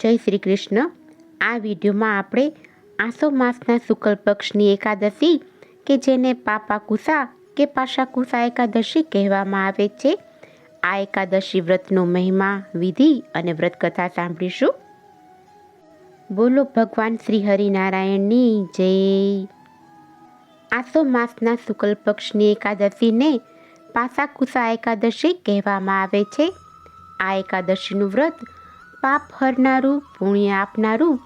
જય શ્રી કૃષ્ણ. આ વિડીયોમાં આપણે આસો માસના શુક્લ પક્ષની એકાદશી કે જેને પાપા કુસા કે પાશા કુસા એકાદશી કહેવામાં આવે છે. આ એકાદશી વ્રતનો મહિમા, વિધિ અને વ્રત કથા સાંભળીશું. બોલો ભગવાન શ્રી હરિનારાયણની જય. આસો માસના શુક્લ પક્ષની એકાદશીને પાસા કુસા એકાદશી કહેવામાં આવે છે. આ એકાદશીનું વ્રત પાપ હરનારું, પુણ્ય આપનારું,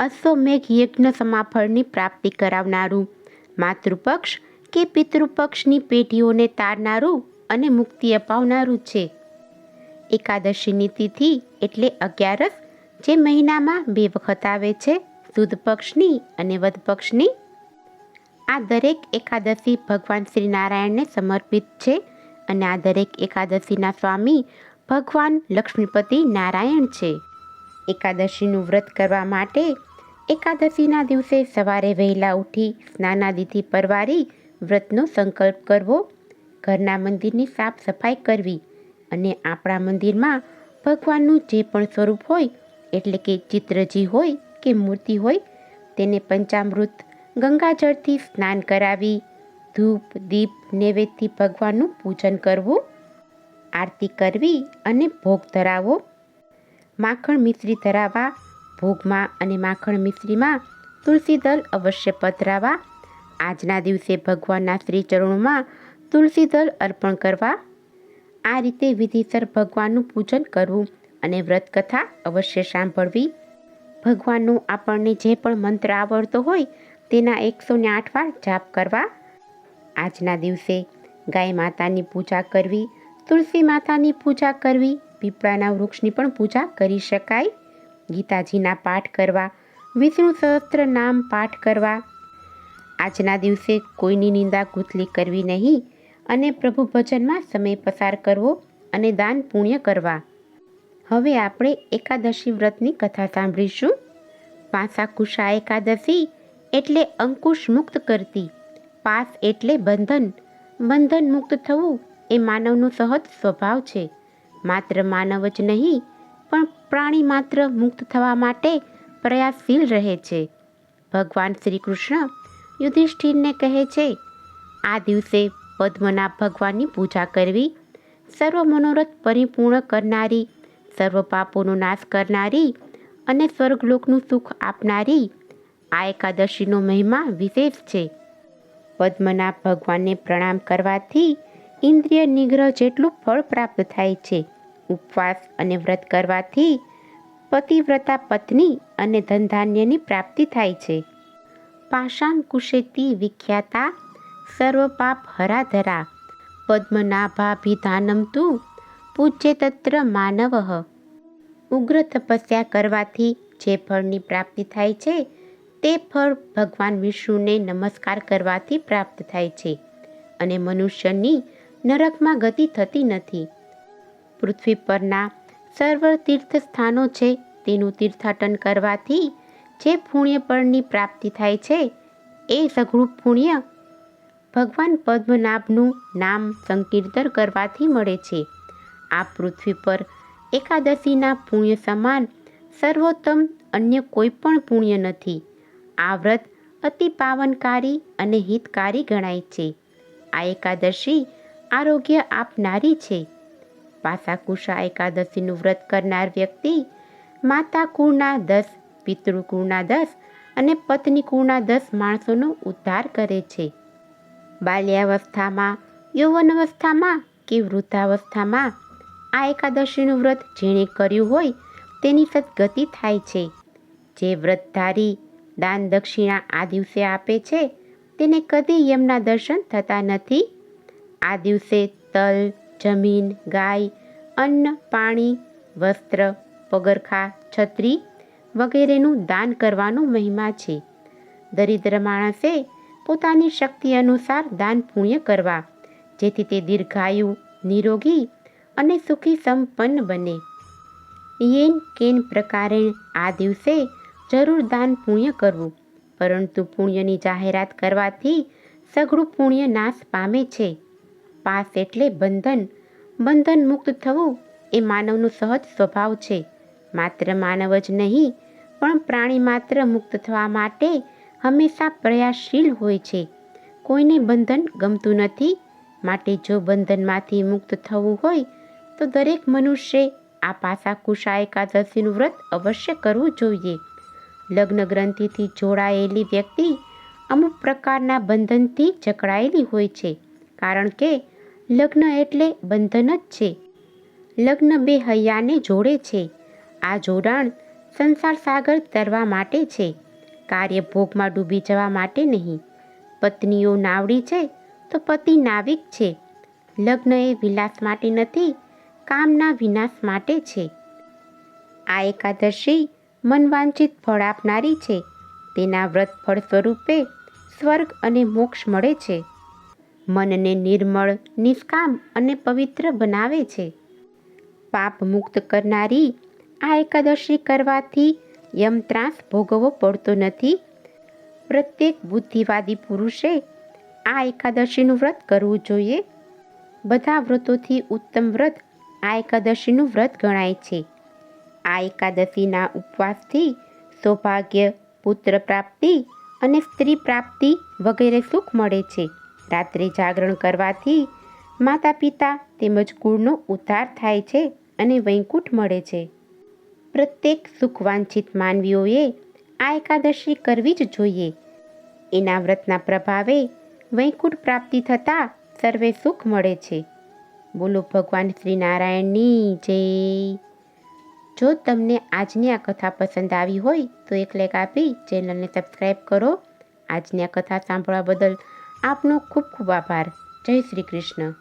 અશ્વમેઘ યજ્ઞ સમાફળની પ્રાપ્તિ કરાવનારું, માતૃપક્ષ કે પિતૃપક્ષની પેઢીઓને તારનારું અને મુક્તિ અપાવનારું છે. એકાદશીની તિથિ એટલે અગિયારસ, જે મહિનામાં બે વખત આવે છે, સુદ પક્ષની અને વધ પક્ષની. આ દરેક એકાદશી ભગવાન શ્રી નારાયણને સમર્પિત છે અને આ દરેક એકાદશીના સ્વામી ભગવાન લક્ષ્મીપતિ નારાયણ છે. એકાદશીનું વ્રત કરવા માટે એકાદશીના દિવસે સવારે વહેલા ઉઠી સ્નાનાદિથી પરવારી વ્રતનો સંકલ્પ કરવો, ઘરના મંદિરની સાફ સફાઈ કરવી અને આપણા મંદિરમાં ભગવાનનું જે પણ સ્વરૂપ હોય, એટલે કે ચિત્રજી હોય કે મૂર્તિ હોય, તેને પંચામૃત ગંગાજળથી સ્નાન કરાવી, ધૂપ, દીપ, નૈવેદ્યથી ભગવાનનું પૂજન કરવું આરતી કરવી અને ભોગ ધરાવો. માખણ મિશ્રી ધરાવવા, ભોગમાં અને માખણ મિશ્રીમાં તુલસી દલ અવશ્ય પધરાવા. આજના દિવસે ભગવાનના શ્રી ચરણોમાં તુલસી દલ અર્પણ કરવા. આ રીતે વિધિસર ભગવાનનું પૂજન કરવું અને વ્રત કથા અવશ્ય સાંભળવી. ભગવાનનું આપણને જે પણ મંત્ર આવડતો હોય તેના એકસો ને આઠ વાર જાપ કરવા. આજના દિવસે ગાય માતાની પૂજા કરવી તુલસી માતાની પૂજા કરવી, પીપળાના વૃક્ષની પણ પૂજા કરી શકાય. ગીતાજીના પાઠ કરવા, વિષ્ણુ સહસ્ત્ર નામ પાઠ કરવા. આજના દિવસે કોઈની નિંદા ગુથલી કરવી નહીં અને પ્રભુ ભજનમાં સમય પસાર કરવો અને દાન પુણ્ય કરવા. હવે આપણે એકાદશી વ્રતની કથા સાંભળીશું. પાસા કુશા એકાદશી એટલે અંકુશ મુક્ત કરતી, પાસ એટલે બંધન બંધન મુક્ત થવું એ માનવનું સહજ સ્વભાવ છે. માત્ર માનવ જ નહીં, પણ પ્રાણી માત્ર મુક્ત થવા માટે પ્રયાસશીલ રહે છે. ભગવાન શ્રી કૃષ્ણ યુધિષ્ઠિરને કહે છે, આ દિવસે પદ્મનાભ ભગવાનની પૂજા કરવી, સર્વ મનોરથ પરિપૂર્ણ કરનારી, સર્વ પાપોનો નાશ કરનારી અને સ્વર્ગલોકનું સુખ આપનારી આ એકાદશીનો મહિમા વિશેષ છે. પદ્મનાભ ભગવાનને પ્રણામ કરવાથી ઇન્દ્રિય નિગ્રહ જેટલું ફળ પ્રાપ્ત થાય છે. ઉપવાસ અને વ્રત કરવાથી પતિવ્રતા પત્ની અને ધનધાન્યની પ્રાપ્તિ થાય છે. પાશાંકુશેતી વિખ્યાતા સર્વ પાપ હરાધરા પદ્મનાભાભિધાનમ તું પૂજ્ય તત્ર માનવ. ઉગ્ર તપસ્યા કરવાથી જે ફળની પ્રાપ્તિ થાય છે, તે ફળ ભગવાન વિષ્ણુને નમસ્કાર કરવાથી પ્રાપ્ત થાય છે અને મનુષ્યની નરકમાં ગતિ થતી નથી. પૃથ્વી પરના સર્વ તીર્થ સ્થાનો છે, તેનું તીર્થાટન કરવાથી જે પુણ્ય ફળની પ્રાપ્તિ થાય છે, એ સઘળું પુણ્ય ભગવાન પદ્મનાભનું નામ સંકીર્તન કરવાથી મળે છે. આ પૃથ્વી પર એકાદશીના પુણ્ય સમાન સર્વોત્તમ અન્ય કોઈ પણ પુણ્ય નથી. આ વ્રત અતિ પાવનકારી અને હિતકારી ગણાય છે. આ એકાદશી આરોગ્ય આપનારી છે. પાસાકુશા એકાદશીનું વ્રત કરનાર વ્યક્તિ માતા કુળના દસ, પિતૃકુળના દસ અને પત્ની કુળના દસ માણસોનો ઉદ્ધાર કરે છે. બાલ્યાવસ્થામાં, યૌવનાવસ્થામાં કે વૃદ્ધાવસ્થામાં આ એકાદશીનું વ્રત જેણે કર્યું હોય તેની સદગતિ થાય છે. જે વ્રતધારી દાન દક્ષિણા આ દિવસે આપે છે, તેને કદી યમના દર્શન થતા નથી. આ દિવસે તલ, જમીન, ગાય, અન્ન, પાણી, વસ્ત્ર, પગરખા, છત્રી વગેરેનું દાન કરવાનો મહિમા છે. દરિદ્ર માણસે પોતાની શક્તિ અનુસાર દાન પુણ્ય કરવા, જેથી તે દીર્ઘાયુ, નિરોગી અને સુખી સંપન્ન બને. યેન કેન પ્રકારે આ દિવસે જરૂર દાન પુણ્ય કરવું, પરંતુ પુણ્યની જાહેરાત કરવાથી સઘળું પુણ્ય નાશ પામે છે. પાસ એટલે બંધન. બંધન મુક્ત થવું એ માનવનો સહજ સ્વભાવ છે. માત્ર માનવ જ નહીં, પણ પ્રાણી માત્ર મુક્ત થવા માટે હંમેશા પ્રયાસશીલ હોય છે. કોઈને બંધન ગમતું નથી, માટે જો બંધનમાંથી મુક્ત થવું હોય, તો દરેક મનુષ્યે આ પાસા કુશા એકાદશીનું વ્રત અવશ્ય કરવું જોઈએ. લગ્ન ગ્રંથિથી જોડાયેલી વ્યક્તિ અમુક પ્રકારના બંધનથી જકડાયેલી હોય છે, કારણ કે લગ્ન એટલે બંધન જ છે. લગ્ન બે હૈયાને જોડે છે. આ જોડાણ સંસાર સાગર તરવા માટે છે. કાર્ય ભોગમાં ડૂબી જવા માટે નહીં. પત્નીઓ નાવડી છે તો પતિ નાવિક છે. લગ્ન એ વિલાસ માટે નથી, કામના વિનાશ માટે છે. આ એકાદશી મનવાંચિત ફળ આપનારી છે. તેના વ્રત ફળ સ્વરૂપે સ્વર્ગ અને મોક્ષ મળે છે. મનને નિર્મળ, નિષ્કામ અને પવિત્ર બનાવે છે. પાપ મુક્ત કરનારી આ એકાદશી કરવાથી યમત્રાસ ભોગવવો પડતો નથી. પ્રત્યેક બુદ્ધિવાદી પુરુષે આ એકાદશીનું વ્રત કરવું જોઈએ. બધા વ્રતોથી ઉત્તમ વ્રત આ એકાદશીનું વ્રત ગણાય છે. આ એકાદશીના ઉપવાસથી સૌભાગ્ય, પુત્ર પ્રાપ્તિ અને સ્ત્રી પ્રાપ્તિ વગેરે સુખ મળે છે. રાત્રે જાગરણ કરવાથી માતા પિતા તેમજ કુળનો ઉદ્ધાર થાય છે અને વૈકુંઠ મળે છે. પ્રત્યેક સુખવાંછિત માનવીઓએ આ એકાદશી કરવી જ જોઈએ. એના વ્રતના પ્રભાવે વૈકુંઠ પ્રાપ્તિ થતાં સર્વે સુખ મળે છે. બોલો ભગવાન શ્રી નારાયણની જય. જો તમને આજની આ કથા પસંદ આવી હોય તો એક લાઈક આપી ચેનલને સબસ્ક્રાઈબ કરો. આજની આ કથા સાંભળવા બદલ આપનો ખૂબ ખૂબ આભાર. જય શ્રી કૃષ્ણ.